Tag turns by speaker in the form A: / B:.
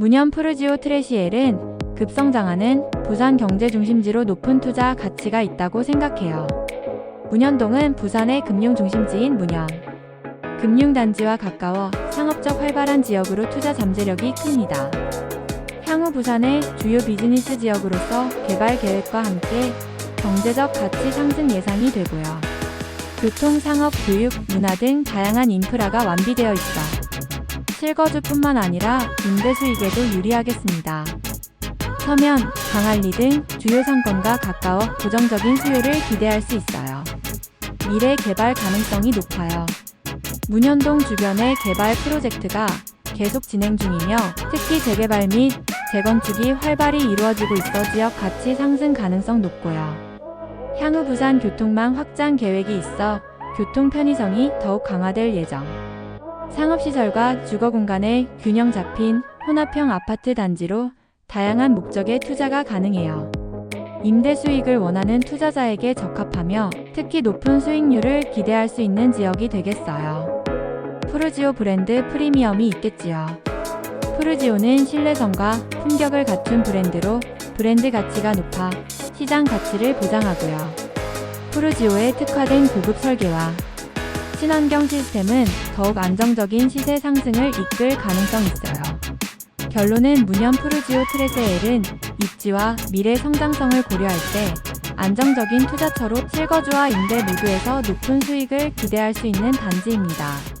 A: 문현 푸르지오 트레시엘은 급성장하는 부산 경제 중심지로 높은 투자 가치가 있다고 생각해요. 문현동은 부산의 금융 중심지인 문현. 금융단지와 가까워 상업적 활발한 지역으로 투자 잠재력이 큽니다. 향후 부산의 주요 비즈니스 지역으로서 개발 계획과 함께 경제적 가치 상승 예상이 되고요. 교통, 상업, 교육, 문화 등 다양한 인프라가 완비되어 있어 실거주뿐만 아니라 임대 수익에도 유리하겠습니다. 서면, 강한리 등 주요 상권과 가까워 고정적인 수요를 기대할 수 있어요. 미래 개발 가능성이 높아요. 문현동 주변의 개발 프로젝트가 계속 진행 중이며 특히 재개발 및 재건축이 활발히 이루어지고 있어 지역 가치 상승 가능성 높고요. 향후 부산 교통망 확장 계획이 있어 교통 편의성이 더욱 강화될 예정. 상업시설과 주거 공간의 균형 잡힌 혼합형 아파트 단지로 다양한 목적의 투자가 가능해요. 임대 수익을 원하는 투자자에게 적합하며 특히 높은 수익률을 기대할 수 있는 지역이 되겠어요. 푸르지오 브랜드 프리미엄이 있겠지요. 푸르지오는 신뢰성과 품격을 갖춘 브랜드로 브랜드 가치가 높아 시장 가치를 보장하고요. 푸르지오의 특화된 고급 설계와 친환경 시스템은 더욱 안정적인 시세 상승을 이끌 가능성 있어요. 결론은 문현 푸르지오 트레세엘은 입지와 미래 성장성을 고려할 때 안정적인 투자처로 실거주와 임대 모두에서 높은 수익을 기대할 수 있는 단지입니다.